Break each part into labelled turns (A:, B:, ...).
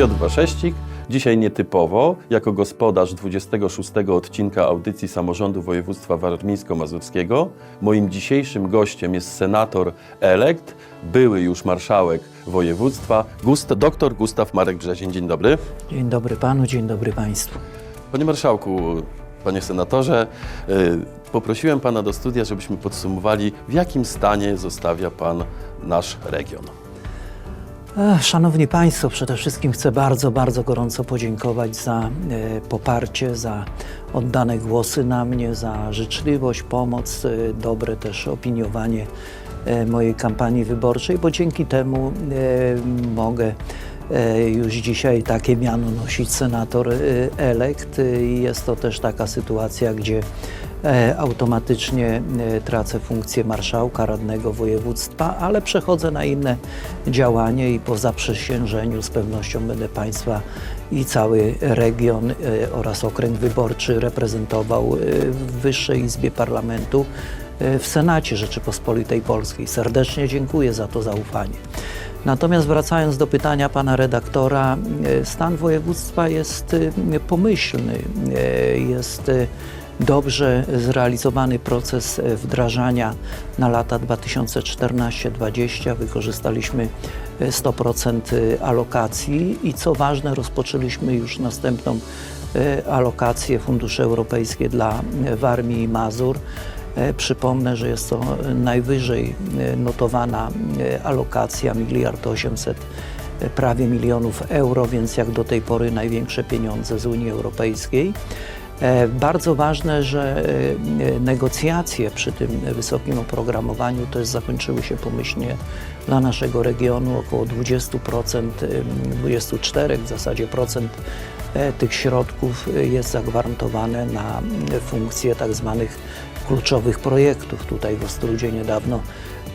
A: Piotr Wasześcik. Dzisiaj nietypowo, jako gospodarz 26 odcinka audycji Samorządu Województwa Warmińsko-Mazurskiego. Moim dzisiejszym gościem jest senator elekt, były już marszałek województwa, Gust dr Gustaw Marek Brzezień. Dzień dobry.
B: Dzień dobry panu, dzień dobry państwu.
A: Panie marszałku, panie senatorze, y, poprosiłem pana do studia, żebyśmy podsumowali, w jakim stanie zostawia pan nasz region.
B: Szanowni Państwo, przede wszystkim chcę bardzo, bardzo gorąco podziękować za e, poparcie, za oddane głosy na mnie, za życzliwość, pomoc, e, dobre też opiniowanie e, mojej kampanii wyborczej, bo dzięki temu mogę już dzisiaj takie miano nosić senator elekt. I jest to też taka sytuacja, gdzie automatycznie e, tracę funkcję marszałka radnego województwa, ale przechodzę na inne działanie i po zaprzysiężeniu z pewnością będę Państwa i cały region e, oraz okręg wyborczy reprezentował e, w Wyższej Izbie Parlamentu e, w Senacie Rzeczypospolitej Polskiej. Serdecznie dziękuję za to zaufanie. Natomiast wracając do pytania pana redaktora, e, stan województwa jest e, pomyślny, e, jest e, dobrze zrealizowany proces e, wdrażania na lata 2014-2020. Wykorzystaliśmy e, 100% alokacji i co ważne, rozpoczęliśmy już następną e, alokację funduszy europejskie dla e, Warmii i Mazur. E, Przypomnę, że jest to najwyżej e, notowana e, alokacja, miliard 800 e, prawie milionów euro, więc jak do tej pory największe pieniądze z Unii Europejskiej. E, Bardzo ważne, że e, e, negocjacje przy tym wysokim oprogramowaniu też zakończyły się pomyślnie dla naszego regionu. Około 20%, e, 24 w zasadzie procent e, tych środków e, jest zagwarantowane na e, funkcje tak zwanych kluczowych projektów. Tutaj w Ostrudzie niedawno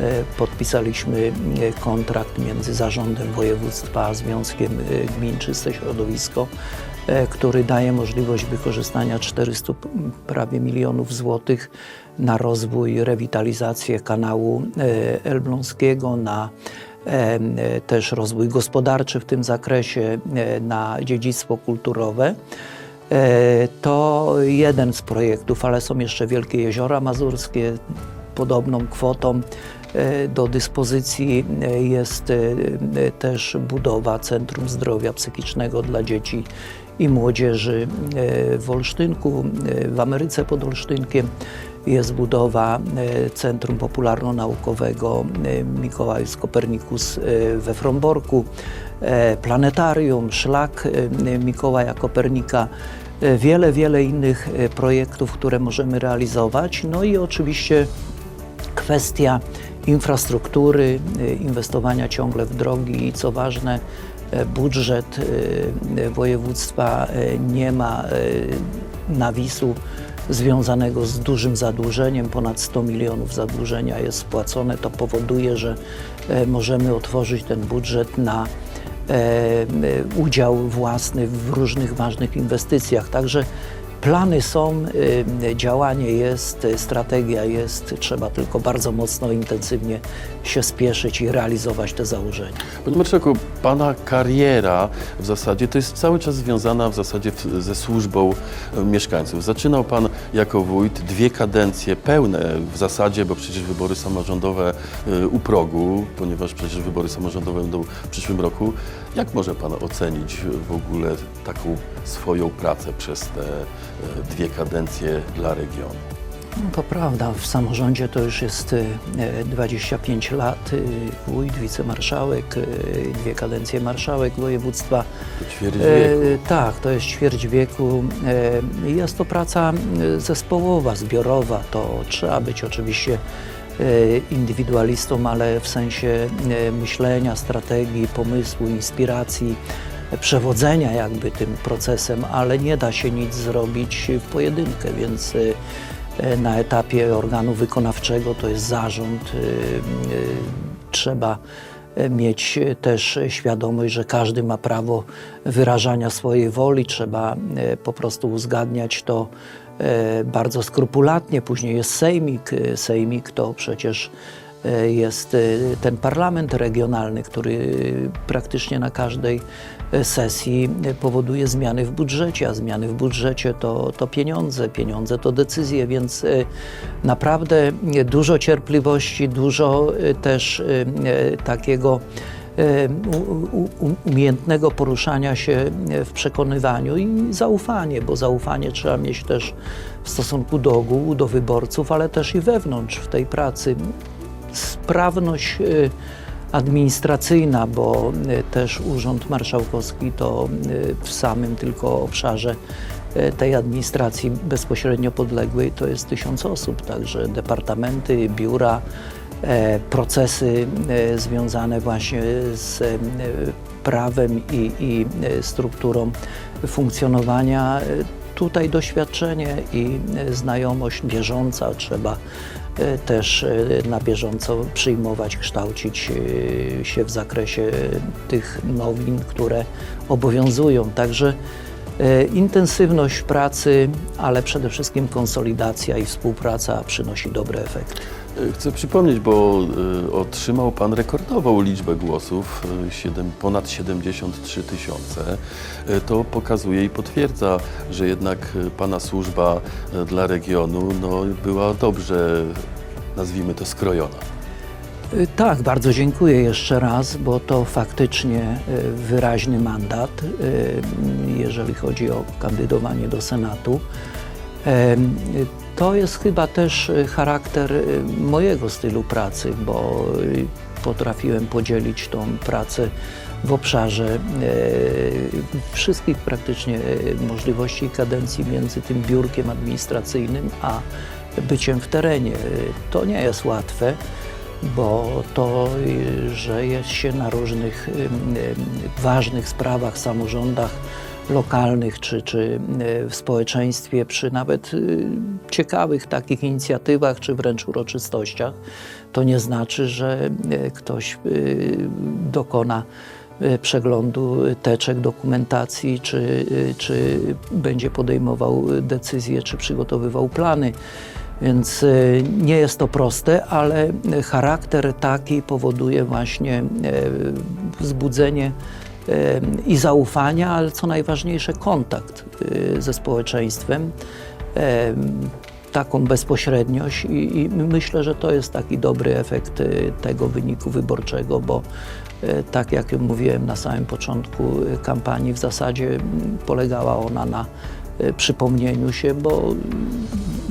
B: e, podpisaliśmy e, kontrakt między Zarządem Województwa a Związkiem e, Gmin Czyste Środowisko, e, który daje możliwość wykorzystania 400 p- prawie milionów złotych na rozwój, rewitalizację kanału e, elbląskiego, na e, e, też rozwój gospodarczy w tym zakresie, e, na dziedzictwo kulturowe. E, To jeden z projektów, ale są jeszcze Wielkie Jeziora Mazurskie. Podobną kwotą e, do dyspozycji e, jest e, e, też budowa Centrum Zdrowia Psychicznego dla dzieci i młodzieży e, w Olsztynku, e, w Ameryce pod Olsztynkiem. Jest budowa e, Centrum Popularno-Naukowego Mikołajus Kopernikus we Fromborku, planetarium, szlak Mikołaja Kopernika, wiele, wiele innych projektów, które możemy realizować. No i oczywiście kwestia infrastruktury, inwestowania ciągle w drogi i co ważne, budżet y, województwa e, nie ma e, nawisu związanego z dużym zadłużeniem. Ponad 100 milionów zadłużenia jest spłacone. To powoduje, że e, możemy otworzyć ten budżet na e, e, udział własny w różnych ważnych inwestycjach. Także plany są, działanie jest, strategia jest, trzeba tylko bardzo mocno, intensywnie się spieszyć i realizować te założenia.
A: Panie marszałku, pana kariera w zasadzie to jest cały czas związana w zasadzie ze służbą e, mieszkańców. Zaczynał pan jako wójt dwie kadencje pełne w zasadzie, bo przecież wybory samorządowe e, u progu, ponieważ przecież wybory samorządowe będą w przyszłym roku. Jak może pan ocenić w ogóle taką swoją pracę przez te e, dwie kadencje dla regionu?
B: No to prawda, w samorządzie to już jest y, y, 25 lat, y, wójt, wicemarszałek, y, dwie kadencje marszałek województwa.
A: Ćwierć wieku.
B: tak, to jest ćwierć wieku. Jest to praca zespołowa, zbiorowa. To trzeba być oczywiście indywidualistą, ale w sensie myślenia, strategii, pomysłu, inspiracji, przewodzenia jakby tym procesem, ale nie da się nic zrobić w pojedynkę, więc na etapie organu wykonawczego to jest zarząd. e, e, Trzeba e, mieć też świadomość, że każdy ma prawo wyrażania swojej woli, trzeba e, po prostu uzgadniać to e, bardzo skrupulatnie. Później jest sejmik. E, Sejmik to przecież e, jest e, ten parlament regionalny, który praktycznie na każdej e, sesji powoduje zmiany w budżecie, a zmiany w budżecie to, to pieniądze, pieniądze to decyzje, więc e, naprawdę dużo cierpliwości, dużo e, też e, takiego umiejętnego poruszania się w przekonywaniu i zaufanie, bo zaufanie trzeba mieć też w stosunku do ogółu, do wyborców, ale też i wewnątrz w tej pracy. Sprawność administracyjna, bo e, też Urząd Marszałkowski to e, w samym tylko obszarze e, tej administracji bezpośrednio podległej to jest tysiąc osób, także departamenty, biura, e, procesy e, związane właśnie z e, prawem i, i strukturą funkcjonowania. Tutaj doświadczenie i znajomość bieżąca trzeba też e, na bieżąco przyjmować, kształcić e, się w zakresie tych nowin, które obowiązują. Także e, intensywność pracy, ale przede wszystkim konsolidacja i współpraca przynosi dobre efekty.
A: E, Chcę przypomnieć, bo e, otrzymał Pan rekordową liczbę głosów, e, siedem, ponad 73 tysiące. To pokazuje i potwierdza, że jednak Pana służba dla regionu no, była dobrze, nazwijmy to, skrojona.
B: Y, Tak, bardzo dziękuję jeszcze raz, bo to faktycznie y, wyraźny mandat, y, jeżeli chodzi o kandydowanie do Senatu. To jest chyba też y, charakter y, mojego stylu pracy, bo y, potrafiłem podzielić tą pracę w obszarze y, wszystkich praktycznie y, możliwości i kadencji między tym biurkiem administracyjnym a byciem w terenie. To nie jest łatwe bo to, że jest się na różnych ważnych sprawach, samorządach lokalnych czy, czy y, w społeczeństwie, przy nawet y, ciekawych takich inicjatywach czy wręcz uroczystościach, to nie znaczy, że y, ktoś dokona przeglądu teczek dokumentacji, czy, czy będzie podejmował decyzje, czy przygotowywał plany. Więc nie jest to proste, ale charakter taki powoduje właśnie wzbudzenie i zaufania, ale co najważniejsze kontakt y, ze społeczeństwem, taką bezpośredniość i, myślę, że to jest taki dobry efekt y, tego wyniku wyborczego, bo y, tak jak mówiłem na samym początku kampanii, w zasadzie polegała ona na przypomnieniu się, bo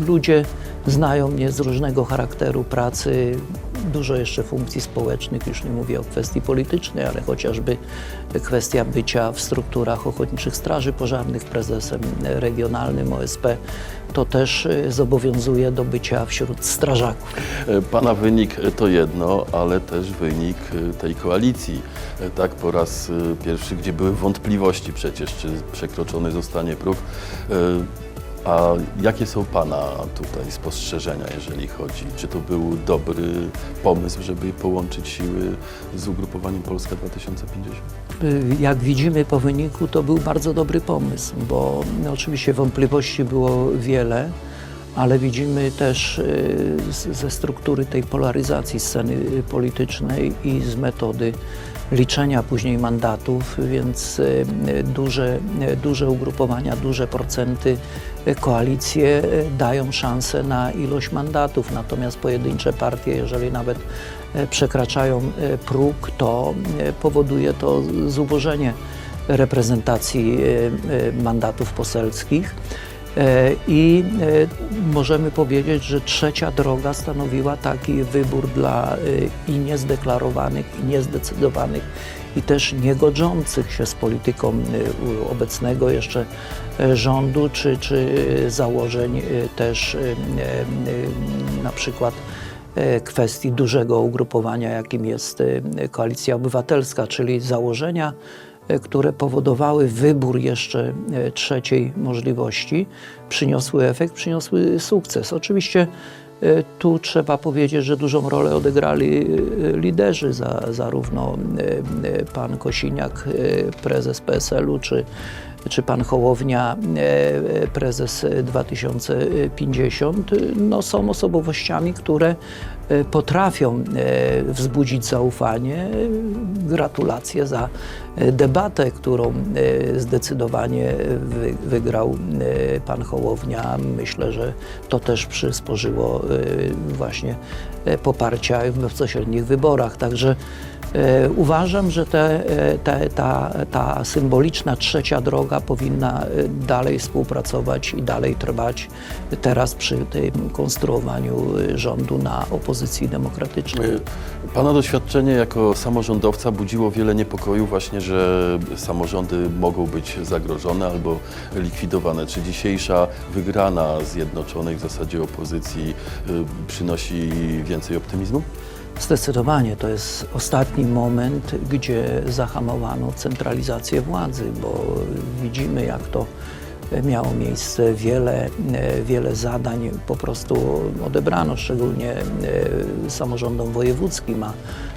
B: ludzie znają mnie z różnego charakteru pracy, dużo jeszcze funkcji społecznych, już nie mówię o kwestii politycznej, ale chociażby kwestia bycia w strukturach ochotniczych straży pożarnych, prezesem regionalnym OSP, to też y, zobowiązuje do bycia wśród strażaków.
A: E, Pana wynik to jedno, ale też wynik e, tej koalicji. E, Tak, po raz e, pierwszy, gdzie były wątpliwości przecież, czy przekroczony zostanie próg. A jakie są Pana tutaj spostrzeżenia, jeżeli chodzi? Czy to był dobry pomysł, żeby połączyć siły z ugrupowaniem Polska 2050?
B: Y, Jak widzimy po wyniku, to był bardzo dobry pomysł, bo no, oczywiście wątpliwości było wiele, ale widzimy też y, ze struktury tej polaryzacji sceny y, politycznej i z metody liczenia później mandatów, więc y, duże, y, duże ugrupowania, duże procenty, y, koalicje dają szansę na ilość mandatów, natomiast pojedyncze partie, jeżeli nawet e, przekraczają e, próg, to e, powoduje to zubożenie reprezentacji e, e, mandatów poselskich. E, I e, możemy powiedzieć, że trzecia droga stanowiła taki wybór dla e, i niezdeklarowanych, i niezdecydowanych, i też niegodzących się z polityką obecnego jeszcze rządu, czy, czy założeń też na przykład kwestii dużego ugrupowania, jakim jest Koalicja Obywatelska, czyli założenia, które powodowały wybór jeszcze e, trzeciej możliwości, przyniosły efekt, przyniosły sukces. Oczywiście e, tu trzeba powiedzieć, że dużą rolę odegrali e, liderzy, za, zarówno e, e, pan Kosiniak, e, prezes PSL-u, czy czy pan Hołownia, e, prezes 2050, no są osobowościami, które e, potrafią e, wzbudzić zaufanie. Gratulacje za e, debatę, którą e, zdecydowanie wy, wygrał e, pan Hołownia. Myślę, że to też przysporzyło e, właśnie e, poparcia w bezpośrednich wyborach. Także E, Uważam, że te, e, te, ta, ta symboliczna trzecia droga powinna e, dalej współpracować i dalej trwać teraz przy tym konstruowaniu e, rządu na opozycji demokratycznej.
A: Pana doświadczenie jako samorządowca budziło wiele niepokoju właśnie, że samorządy mogą być zagrożone albo likwidowane. Czy dzisiejsza wygrana zjednoczonej w zasadzie opozycji przynosi więcej optymizmu?
B: Zdecydowanie to jest ostatni moment, gdzie zahamowano centralizację władzy, bo widzimy, jak to miało miejsce. Wiele, e, wiele zadań po prostu odebrano, szczególnie e, samorządom wojewódzkim, a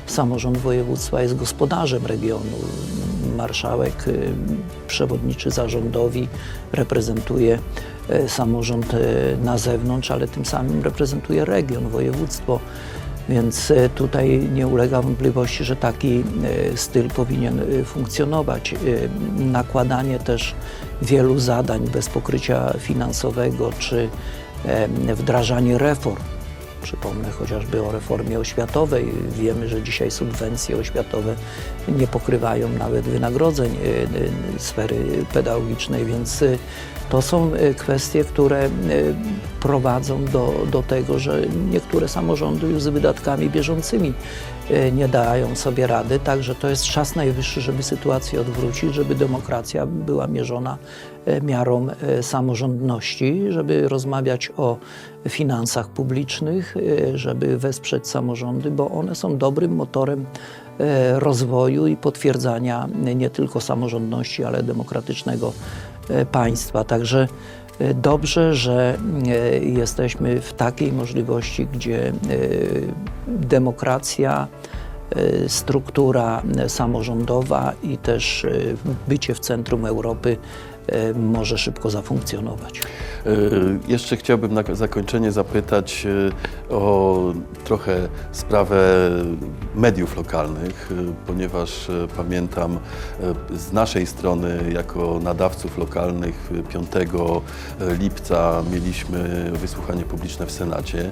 B: samorząd województwa jest gospodarzem regionu. Marszałek, e, przewodniczy zarządowi reprezentuje e, samorząd e, na zewnątrz, ale tym samym reprezentuje region, województwo. Więc e, tutaj nie ulega wątpliwości, że taki e, styl powinien e, funkcjonować. Nakładanie też wielu zadań bez pokrycia finansowego czy wdrażanie reform. Przypomnę chociażby o reformie oświatowej. Wiemy, że dzisiaj subwencje oświatowe nie pokrywają nawet wynagrodzeń sfery pedagogicznej, więc to są kwestie, które prowadzą do, do tego, że niektóre samorządy już z wydatkami bieżącymi e, nie dają sobie rady. Także to jest czas najwyższy, żeby sytuację odwrócić, żeby demokracja była mierzona e, miarą e, samorządności, żeby rozmawiać o finansach publicznych, żeby wesprzeć samorządy, bo one są dobrym motorem rozwoju i potwierdzania nie tylko samorządności, ale demokratycznego państwa. Także dobrze, że e, jesteśmy w takiej możliwości, gdzie e, demokracja, e, struktura e, samorządowa i też e, bycie w centrum Europy e, może szybko zafunkcjonować.
A: E, Jeszcze chciałbym na zakończenie zapytać e, o trochę sprawę mediów lokalnych, e, ponieważ e, pamiętam e, z naszej strony jako nadawców lokalnych e, 5 lipca mieliśmy wysłuchanie publiczne w Senacie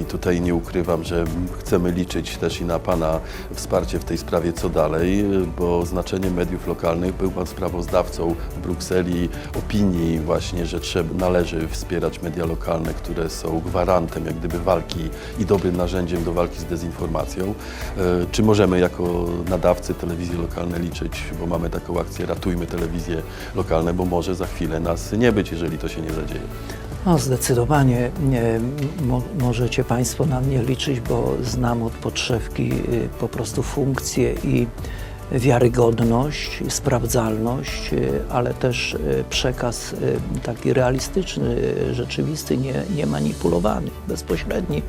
A: i tutaj nie ukrywam, że chcemy liczyć też i na Pana wsparcie w tej sprawie co dalej, e, bo znaczenie mediów lokalnych był Pan sprawozdawcą w Brukseli opinii właśnie, że trzeba, należy wspierać media lokalne, które są gwarantem jak gdyby walki i dobrym narzędziem do walki z dezinformacją. E, Czy możemy jako nadawcy telewizji lokalne liczyć, bo mamy taką akcję Ratujmy telewizje lokalne, bo może za chwilę nas nie być, jeżeli to się nie zadzieje.
B: No, zdecydowanie nie, mo, możecie Państwo na mnie liczyć, bo znam od podszewki y, po prostu funkcję i wiarygodność, sprawdzalność, y, ale też y, przekaz y, taki realistyczny, rzeczywisty, nie, nie manipulowany, bezpośredni.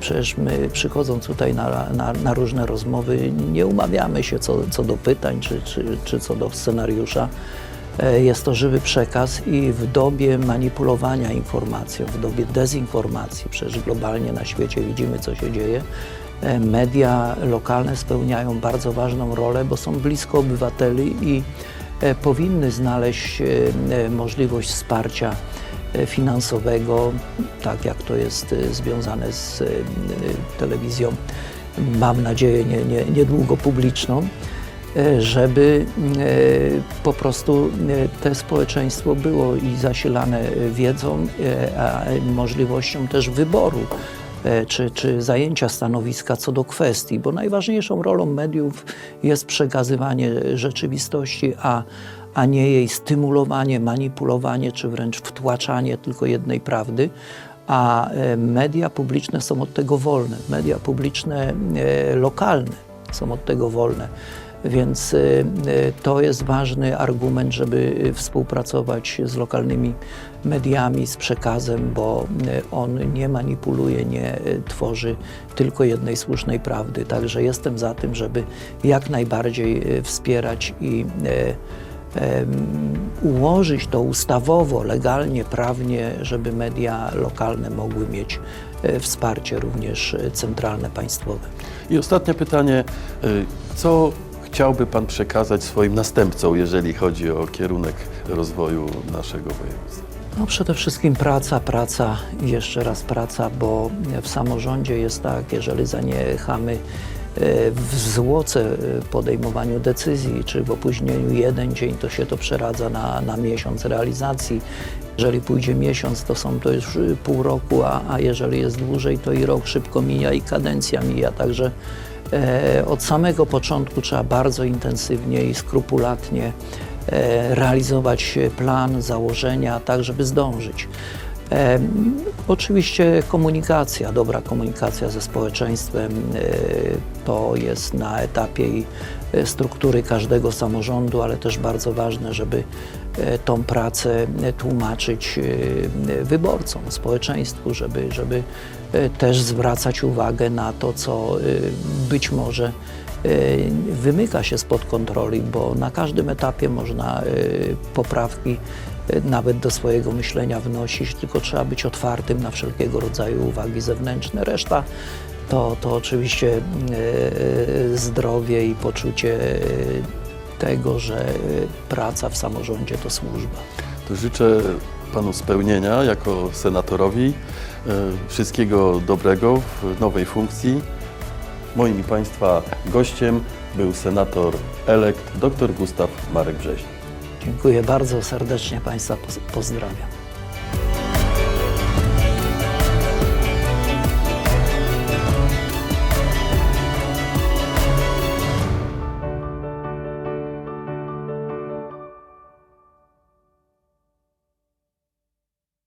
B: Przecież my przychodząc tutaj na, na, na różne rozmowy nie umawiamy się co, co do pytań czy, czy, czy co do scenariusza. E, Jest to żywy przekaz i w dobie manipulowania informacją, w dobie dezinformacji, przecież globalnie na świecie widzimy, co się dzieje, e, media lokalne spełniają bardzo ważną rolę, bo są blisko obywateli i e, powinny znaleźć e, e, możliwość wsparcia e, finansowego, tak jak to jest e, związane z e, telewizją, mam nadzieję, nie, nie, niedługo publiczną e, żeby e, po prostu e, te społeczeństwo było i zasilane e, wiedzą, e, a możliwością też wyboru e, czy, czy zajęcia stanowiska co do kwestii, bo najważniejszą rolą mediów jest przekazywanie rzeczywistości, a, a nie jej stymulowanie, manipulowanie czy wręcz wtłaczanie tylko jednej prawdy. A e, media publiczne są od tego wolne, media publiczne e, lokalne są od tego wolne. Więc y, y, to jest ważny argument, żeby y, współpracować z lokalnymi mediami, z przekazem, bo on nie manipuluje, nie tworzy tylko jednej słusznej prawdy. Także jestem za tym, żeby jak najbardziej wspierać i ułożyć to ustawowo, legalnie, prawnie, żeby media lokalne mogły mieć wsparcie również centralne, państwowe.
A: I ostatnie pytanie, co chciałby Pan przekazać swoim następcom, jeżeli chodzi o kierunek rozwoju naszego województwa?
B: No przede wszystkim praca, praca i jeszcze raz praca, bo w samorządzie jest tak, jeżeli zaniechamy w zwłoce e, podejmowaniu decyzji, czy w opóźnieniu jeden dzień, to się to przeradza na, na miesiąc realizacji. Jeżeli pójdzie miesiąc, to są to już pół roku, a, a jeżeli jest dłużej, to i rok szybko mija i kadencja mija. Także e, od samego początku trzeba bardzo intensywnie i skrupulatnie e, realizować plan, założenia, tak żeby zdążyć. E, Oczywiście komunikacja, dobra komunikacja ze społeczeństwem e, to jest na etapie i e, struktury każdego samorządu, ale też bardzo ważne, żeby e, tą pracę e, tłumaczyć wyborcom, społeczeństwu, żeby, żeby też zwracać uwagę na to, co być może wymyka się spod kontroli, bo na każdym etapie można poprawki nawet do swojego myślenia wnosić, tylko trzeba być otwartym na wszelkiego rodzaju uwagi zewnętrzne. Reszta to, to oczywiście e, zdrowie i poczucie tego, że praca w samorządzie to służba.
A: To życzę Panu spełnienia jako senatorowi, y, wszystkiego dobrego w nowej funkcji. Moim Państwa gościem był senator elekt dr Gustaw Marek Brzeźnik.
B: Dziękuję bardzo serdecznie Państwa, poz- pozdrawiam.